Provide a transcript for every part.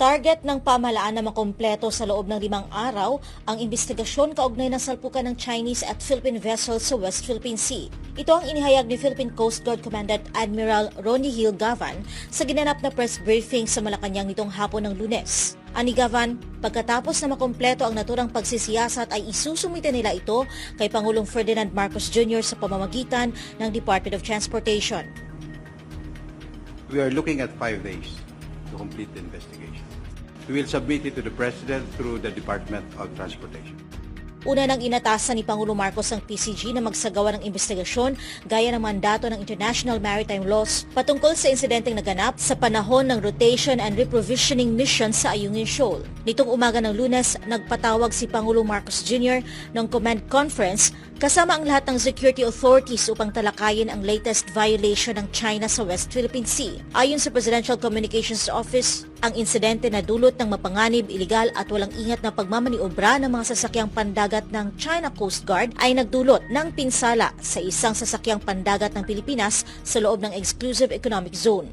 Target ng pamahalaan na makompleto sa loob ng limang araw ang investigasyon kaugnay ng salpukan ng Chinese at Philippine vessels sa West Philippine Sea. Ito ang inihayag ni Philippine Coast Guard Commandant Admiral Ronnie Hill Gavan sa ginanap na press briefing sa Malacanang nitong hapon ng lunes. Ani Gavan, pagkatapos na makompleto ang naturang pagsisiyasat ay isusumite nila ito kay Pangulong Ferdinand Marcos Jr. sa pamamagitan ng Department of Transportation. We are looking at five days to complete the investigation. We will submit it to the President through the Department of Transportation. Una nang inatasan ni Pangulo Marcos ang PCG na magsagawa ng investigasyon gaya ng mandato ng International Maritime Laws patungkol sa insidenteng naganap sa panahon ng rotation and reprovisioning mission sa Ayungin Shoal. Nitong umaga ng lunes, nagpatawag si Pangulo Marcos Jr. ng command conference kasama ang lahat ng security authorities upang talakayin ang latest violation ng China sa West Philippine Sea. Ayon sa Presidential Communications Office, ang insidente na dulot ng mapanganib, iligal at walang ingat na pagmamaniobra ng mga sasakyang pandagat ng China Coast Guard ay nagdulot ng pinsala sa isang sasakyang pandagat ng Pilipinas sa loob ng Exclusive Economic Zone.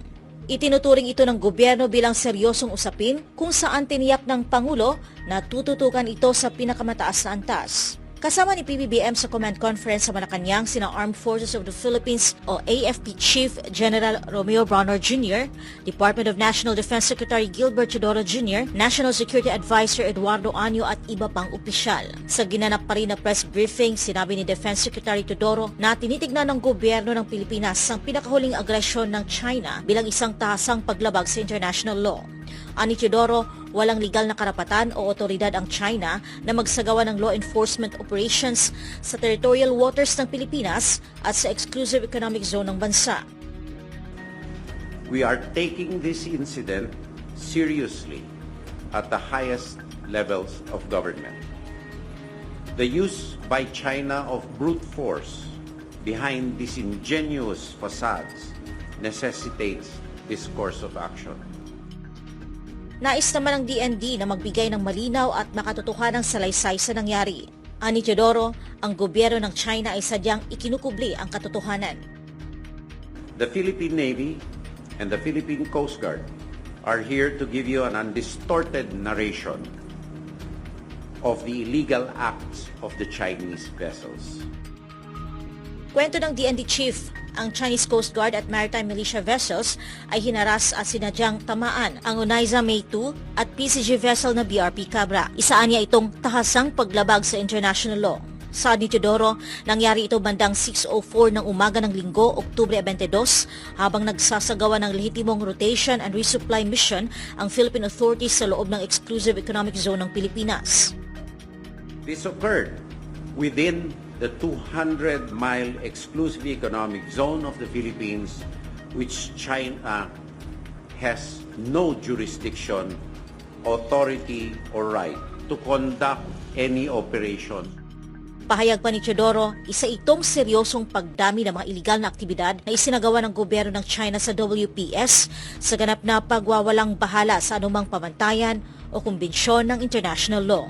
Itinuturing ito ng gobyerno bilang seryosong usapin kung saan tiniyak ng Pangulo na tututukan ito sa pinakamataas na antas. Kasama ni PBBM sa command conference sa Malacanang sina Armed Forces of the Philippines o AFP Chief General Romeo Bronner Jr., Department of National Defense Secretary Gilbert Chodoro Jr., National Security Advisor Eduardo Anyo at iba pang opisyal. Sa ginanap pa rin na press briefing, sinabi ni Defense Secretary Todoro na tinitignan ng gobyerno ng Pilipinas ang pinakahuling agresyon ng China bilang isang tahasang paglabag sa international law. Ani Teodoro, walang legal na karapatan o otoridad ang China na magsagawa ng law enforcement operations sa territorial waters ng Pilipinas at sa exclusive economic zone ng bansa. We are taking this incident seriously at the highest levels of government. The use by China of brute force behind disingenuous facades necessitates this course of action. Nais naman ng DND na magbigay ng malinaw at makatotohanang salaysay sa nangyari. Ani Teodoro, ang gobyerno ng China ay sadyang ikinukubli ang katotohanan. The Philippine Navy and the Philippine Coast Guard are here to give you an undistorted narration of the illegal acts of the Chinese vessels. Kwento ng DND chief, ang Chinese Coast Guard at Maritime Militia vessels ay hinaras at sinadyang tamaan ang Onaiza May 2 at PCG vessel na BRP Cabra. Isaan niya itong tahasang paglabag sa international law. Saad ni Teodoro, nangyari ito bandang 6.04 ng umaga ng linggo, Oktubre 22, habang nagsasagawa ng lehitimong rotation and resupply mission ang Philippine authorities sa loob ng exclusive economic zone ng Pilipinas. This occurred within the 200-mile exclusive economic zone of the Philippines, which China has no jurisdiction, authority, or right to conduct any operation. Pahayag pa ni Teodoro, isa itong seryosong pagdami ng mga iligal na aktibidad na isinagawa ng gobyerno ng China sa WPS sa ganap na pagwawalang bahala sa anumang pamantayan o kumbensyon ng international law.